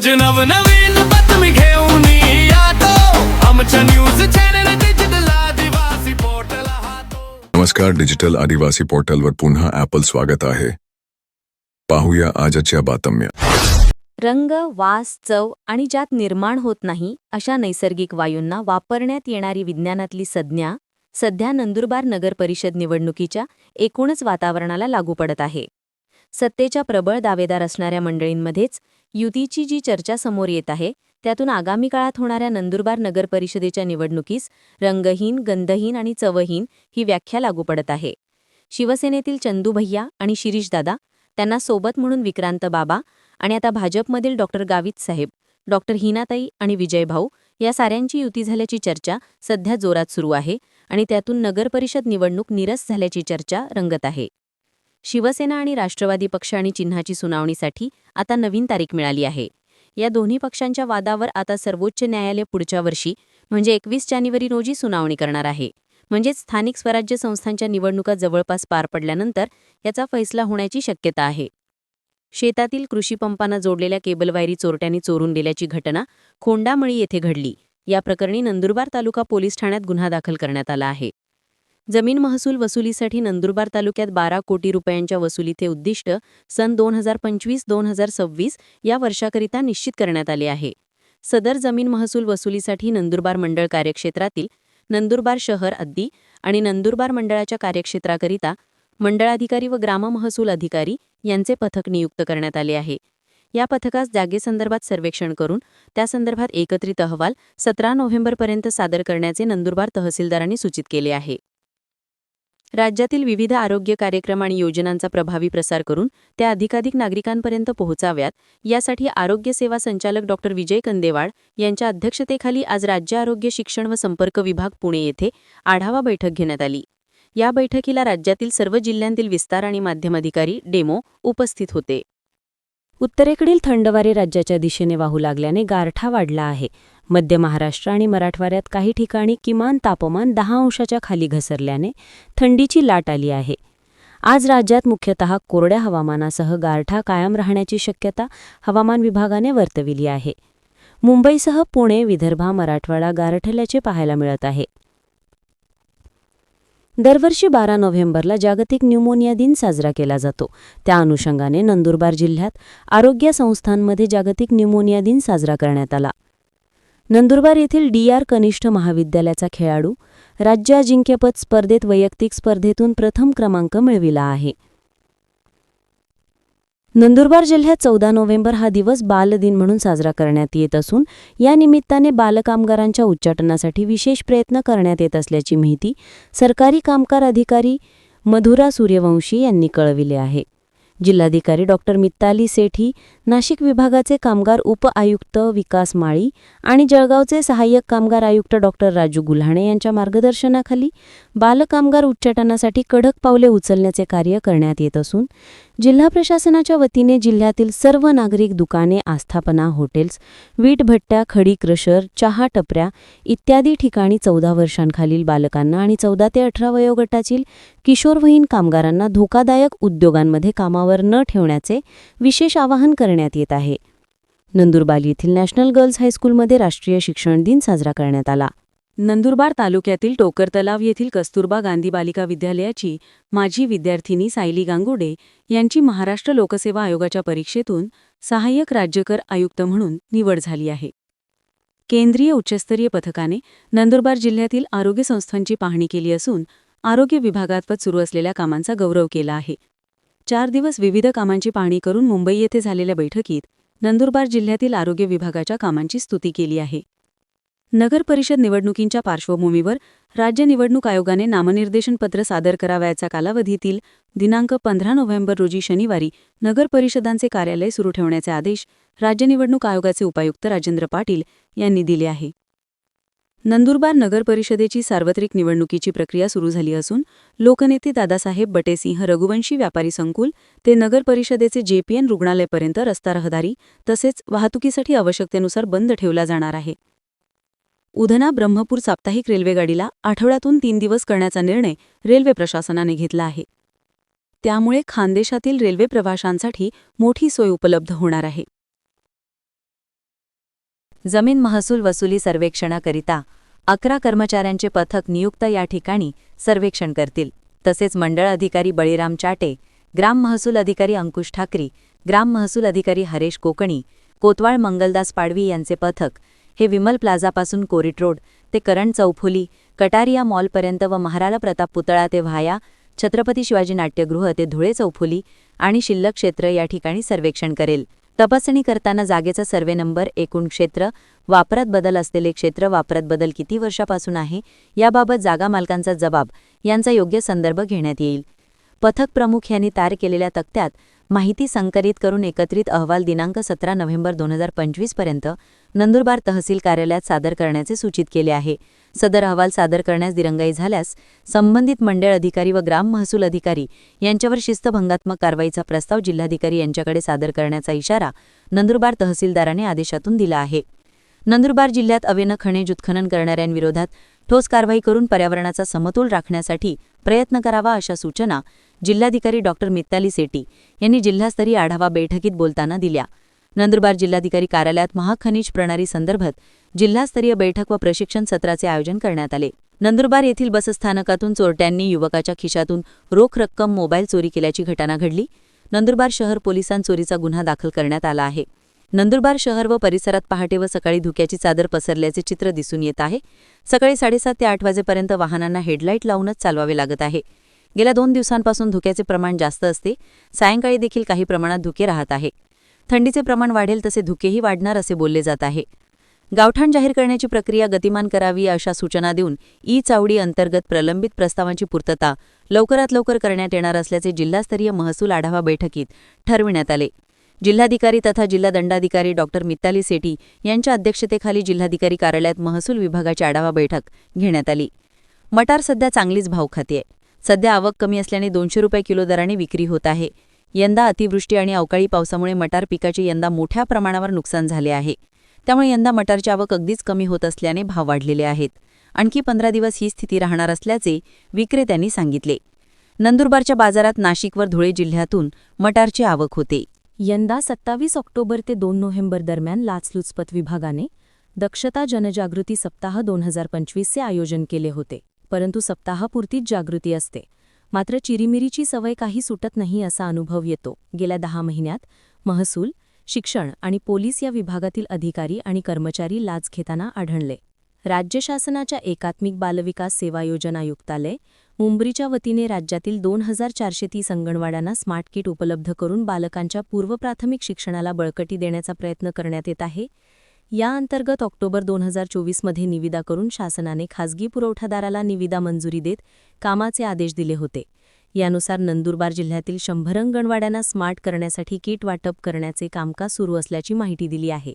रोज नवनवीन बातमी घेऊन येतो. आमच्या न्यूज चॅनल डिजिटल आदिवासी पोर्टल हातो. नमस्कार डिजिटल आदिवासी पोर्टलवर पुन्हा ॲपल स्वागत आहे. पाहूया आजच्या बातम्या. रंग वास चव आणि ज्यात निर्माण होत नाही अशा नैसर्गिक वायूंना वापरण्यात येणारी विज्ञानातली संज्ञा सध्या नंदुरबार नगर परिषद निवडणुकीच्या एकूणच वातावरणाला लागू पडत आहे. सत्तेच्या प्रबळ दावेदार असणाऱ्या मंडळींमध्येच युतीची जी चर्चा समोर येत आहे त्यातून आगामी काळात होणाऱ्या नंदुरबार नगर परिषदेच्या निवडणुकीस रंगहीन गंधहीन आणि चवहीन ही व्याख्या लागू पडत आहे. शिवसेनेतील चंदू भैया आणि शिरीषदादा त्यांना सोबत म्हणून विक्रांत बाबा आणि आता भाजपमधील डॉक्टर गावित साहेब डॉक्टर हिनाताई आणि विजय भाऊ या साऱ्यांची युती झाल्याची चर्चा सध्या जोरात सुरू आहे आणि त्यातून नगरपरिषद निवडणूक निरस झाल्याची चर्चा रंगत आहे. शिवसेना आणि राष्ट्रवादी पक्ष आणि चिन्हाची सुनावणीसाठी आता नवीन तारीख मिळाली आहे. या दोन्ही पक्षांच्या वादावर आता सर्वोच्च न्यायालय पुढच्या वर्षी म्हणजे एकवीस जानेवारी रोजी सुनावणी करणार आहे. म्हणजेच स्थानिक स्वराज्य संस्थांच्या निवडणुका जवळपास पार पडल्यानंतर याचा फैसला होण्याची शक्यता आहे. शेतातील कृषीपंपांना जोडलेल्या केबल वायरी चोरट्यांनी चोरून दिल्याची घटना खोंडामळी येथे घडली. या प्रकरणी नंदुरबार तालुका पोलीस ठाण्यात गुन्हा दाखल करण्यात आला आहे. जमीन महसूल वसुलीसाठी नंदुरबार तालुक्यात बारा कोटी रुपयांच्या वसुलीचे उद्दिष्ट सन दोन हजार पंचवीस दोन हजार सव्वीस या वर्षाकरिता निश्चित करण्यात आले आहे. सदर जमीन महसूल वसुलीसाठी नंदुरबार मंडळ कार्यक्षेत्रातील नंदुरबार शहर अद्दी आणि नंदुरबार मंडळाच्या कार्यक्षेत्राकरिता मंडळाधिकारी व ग्राम महसूल अधिकारी यांचे पथक नियुक्त करण्यात आले आहे. या पथकास जागेसंदर्भात सर्वेक्षण करून त्यासंदर्भात एकत्रित अहवाल सतरा नोव्हेंबरपर्यंत सादर करण्याचे नंदुरबार तहसीलदारांनी सूचित केले आहे. राज्यातील विविध आरोग्य कार्यक्रम आणि योजनांचा प्रभावी प्रसार करून त्या अधिकाधिक नागरिकांपर्यंत पोहोचाव्यात. यासाठी आरोग्य सेवा संचालक डॉक्टर विजय कंदेवाड यांच्या अध्यक्षतेखाली आज राज्य आरोग्य शिक्षण व संपर्क विभाग पुणे येथे आढावा बैठक घेण्यात आली. या बैठकीला राज्यातील सर्व जिल्ह्यांतील विस्तार आणि माध्यम अधिकारी डेमो उपस्थित होते. उत्तरेकडील थंडवारे राज्याच्या दिशेने वाहू लागल्याने गारठा वाढला आहे. मध्य महाराष्ट्र आणि मराठवाड्यात काही ठिकाणी किमान तापमान दहा अंशाच्या खाली घसरल्याने थंडीची लाट आली आहे. आज राज्यात मुख्यतः कोरड्या हवामानासह गारठा कायम राहण्याची शक्यता हवामान विभागाने वर्तविली आहे. मुंबईसह पुणे विदर्भा मराठवाडा गारठल्याचे पाहायला मिळत आहे. दरवर्षी बारा नोव्हेंबरला जागतिक न्यूमोनिया दिन साजरा केला जातो. त्या अनुषंगाने नंदुरबार जिल्ह्यात आरोग्य संस्थांमध्ये जागतिक न्यूमोनिया दिन साजरा करण्यात आला. नंदुरबार येथील डी आर कनिष्ठ महाविद्यालयाचा खेळाडू राज्य अजिंक्यपद स्पर्धेत वैयक्तिक स्पर्धेतून प्रथम क्रमांक मिळविला आहे. नंदुरबार जिल्ह्यात चौदा नोव्हेंबर हा दिवस बालदिन म्हणून साजरा करण्यात येत असून या निमित्ताने बालकामगारांच्या उच्चाटनासाठी विशेष प्रयत्न करण्यात येत असल्याची माहिती सरकारी कामगार अधिकारी मधुरा सूर्यवंशी यांनी कळविले आहे. जिल्हाधिकारी डॉक्टर मित्ताली सेठी नाशिक विभागाचे कामगार उप आयुक्त विकास माळी आणि जळगावचे सहाय्यक कामगार आयुक्त डॉक्टर राजू गुल्हाणे यांच्या मार्गदर्शनाखाली बालकामगार उच्चाटनासाठी कडक पावले उचलण्याचे कार्य करण्यात येत असून जिल्हा प्रशासनाच्या वतीने जिल्ह्यातील सर्व नागरिक दुकाने आस्थापना हॉटेल्स वीट भट्ट्या खडी क्रशर चहा टपऱ्या इत्यादी ठिकाणी चौदा वर्षांखालील बालकांना आणि चौदा ते अठरा वयोगटातील किशोरवयीन कामगारांना धोकादायक उद्योगांमध्ये कामावर न ठेवण्याचे विशेष आवाहन करण्यात येत आहे. नंदुरबार येथील नॅशनल गर्ल्स हायस्कूलमध्ये राष्ट्रीय शिक्षण दिन साजरा करण्यात आला. नंदुरबार तालुक्यातील टोकर तलाव येथील कस्तुरबा गांधी बालिका विद्यालयाची माजी विद्यार्थिनी सायली गांगुडे यांची महाराष्ट्र लोकसेवा आयोगाच्या परीक्षेतून सहाय्यक राज्यकर आयुक्त म्हणून निवड झाली आहे. केंद्रीय उच्चस्तरीय पथकाने नंदुरबार जिल्ह्यातील आरोग्य संस्थांची पाहणी केली असून आरोग्य विभागात सुरू असलेल्या कामांचा गौरव केला आहे. चार दिवस विविध कामांची पाहणी करून मुंबई येथे झालेल्या बैठकीत नंदुरबार जिल्ह्यातील आरोग्य विभागाच्या कामांची स्तुती केली आहे. नगर परिषद निवडणुकींच्या पार्श्वभूमीवर राज्य निवडणूक आयोगाने नामनिर्देशन पत्र सादर करावयाच्या कालावधीतील दिनांक पंधरा नोव्हेंबर रोजी शनिवारी नगर परिषदांचे कार्यालय सुरू ठेवण्याचे आदेश राज्य निवडणूक आयोगाचे उपायुक्त राजेंद्र पाटील यांनी दिले आहे. नंदुरबार नगर परिषदेची सार्वत्रिक निवडणुकीची प्रक्रिया सुरू झाली असून लोकनेते दादासाहेब बटेसिंह रघुवंशी व्यापारी संकुल ते नगर परिषदेचे जेपीएन रुग्णालयपर्यंत रस्ता रहदारी तसेच वाहतुकीसाठी आवश्यकतेनुसार बंद ठेवला जाणार आहे. उधना ब्रह्मपूर साप्ताहिक रेल्वेगाडीला आठवड्यातून तीन दिवस करण्याचा निर्णय रेल्वे प्रशासनाने घेतला आहे. त्यामुळे खानदेशातील रेल्वे प्रवाशांसाठी मोठी सोय उपलब्ध होणार आहे. जमीन महसूल वसुली सर्वेक्षणाकरिता अकरा कर्मचाऱ्यांचे पथक नियुक्त या ठिकाणी सर्वेक्षण करतील. तसेच मंडळ अधिकारी बळीराम चाटे ग्राम महसूल अधिकारी अंकुश ठाकरी ग्राम महसूल अधिकारी हरेश कोकणी कोतवाळ मंगलदास पाडवी यांचे पथक हे विमल प्लाझापासून कोरिट रोड ते करण चौफुली कटारिया मॉलपर्यंत व महाराला प्रताप पुतळा ते व्हाया छत्रपती शिवाजी नाट्यगृह ते धुळे चौफुली आणि शिल्लक क्षेत्र या ठिकाणी सर्वेक्षण करेल. तपासणी करताना जागेचा सर्वे नंबर एकूण क्षेत्र वापरात बदल असलेले क्षेत्र वापरात बदल किती वर्षापासून आहे याबाबत जागा मालकांचा जबाब यांचा योग्य संदर्भ घेण्यात येईल. पथक प्रमुख यांनी तयार केलेल्या तक्त्यात माहिती संकलित करून एकत्रित अहवाल दिनांक सतरा नोव्हेंबर दोन हजार पंचवीसपर्यंत नंदुरबार तहसील कार्यालयात सादर करण्याचे सूचित केले आहे. सदर अहवाल सादर करण्यास दिरंगाई झाल्यास संबंधित मंडळ अधिकारी व ग्राम महसूल अधिकारी यांच्यावर शिस्तभंगात्मक कारवाईचा प्रस्ताव जिल्हाधिकारी यांच्याकडे सादर करण्याचा इशारा नंदुरबार तहसीलदाराने आदेशातून दिला आहे. नंदुरबार जिल्ह्यात अवेनं खनिज उत्खनन करणाऱ्यांविरोधात ठोस कारवाई करून पर्यावरणाचा समतोल राखण्यासाठी प्रयत्न करावा अशा सूचना जिल्हाधिकारी डॉक्टर मित्ताली सेटी यांनी जिल्हास्तरीय आढावा बैठकीत बोलताना दिल्या. नंदुरबार जिल्हाधिकारी कार्यालयात महाखनिज प्रणाली संदर्भात जिल्हास्तरीय बैठक व प्रशिक्षण सत्राचे आयोजन करण्यात आले. नंदुरबार येथील बसस्थानकातून चोरट्यांनी युवकाच्या खिशातून रोख रक्कम मोबाईल चोरी केल्याची घटना घडली. नंदुरबार शहर पोलिसांत चोरीचा गुन्हा दाखल करण्यात आला आहे. नंदुरबार शहर व परिसरात पहाटे व सकाळी धुक्याची चादर पसरल्याचे चित्र दिसून येत आहे. सकाळी साडेसात ते आठ वाजेपर्यंत वाहनांना हेडलाईट लावूनच चालवावे लागत आहे. गेल्या दोन दिवसांपासून धुक्याचे प्रमाण जास्त असते. सायंकाळी देखील काही प्रमाणात धुके राहत आहे. थंडीचे प्रमाण वाढेल तसे धुकेही वाढणार असे बोलले जात आहे. गावठाण जाहीर करण्याची प्रक्रिया गतिमान करावी अशा सूचना देऊन ई चावडी अंतर्गत प्रलंबित प्रस्तावांची पूर्तता लवकरात लवकर करण्यात येणार असल्याचे जिल्हास्तरीय महसूल आढावा बैठकीत ठरविण्यात आले. जिल्हाधिकारी तथा जिल्हा दंडाधिकारी डॉक्टर मित्ताली सेठी यांच्या अध्यक्षतेखाली जिल्हाधिकारी कार्यालयात महसूल विभागाची आढावा बैठक घेण्यात आली. मटार सध्या चांगलीच भाव खाते सध्या आवक कमी असल्याने दोनशे रुपये किलो दराने विक्री होत आहे. यंदा अतिवृष्टी आणि अवकाळी पावसामुळे मटार पिकाचे यंदा मोठ्या प्रमाणावर नुकसान झाले आहे. त्यामुळे यंदा मटारची आवक अगदीच कमी होत असल्याने भाव वाढलेले आहेत. आणखी पंधरा दिवस ही स्थिती राहणार असल्याचे विक्रेत्यांनी सांगितले. नंदुरबारच्या बाजारात नाशिकवर धुळे जिल्ह्यातून मटारची आवक होते. यंदा सत्तावीस ऑक्टोबर ते दोन नोव्हेंबर दरम्यान लाचलुचपत विभागाने दक्षता जनजागृती सप्ताह दोन हजार पंचवीसचे आयोजन केले होते. परंतु सप्ताहापुरतीच जागृती असते. मात्र चिरीमिरीची सवय काही सुटत नाही असा अनुभव येतो. गेल्या दहा महिन्यात महसूल शिक्षण आणि पोलीस या विभागातील अधिकारी आणि कर्मचारी लाच घेताना आढळले. राज्य शासनाच्या एकात्मिक बालविकास सेवा योजना आयुक्तालय मुंबरीच्या वतीने राज्यातील दोन हजार चारशे तीस अंगणवाड्यांना स्मार्ट किट उपलब्ध करून बालकांच्या पूर्वप्राथमिक शिक्षणाला बळकटी देण्याचा प्रयत्न करण्यात येत आहे. या अंतर्गत ऑक्टोबर दोन हजार चोवीसमध्ये निविदा करून शासनाने खासगी पुरवठादाराला निविदा मंजुरी देत कामाचे आदेश दिले होते. यानुसार नंदुरबार जिल्ह्यातील शंभर अंगणवाड्यांना स्मार्ट करण्यासाठी किट वाटप करण्याचे कामकाज सुरू असल्याची माहिती दिली आहे.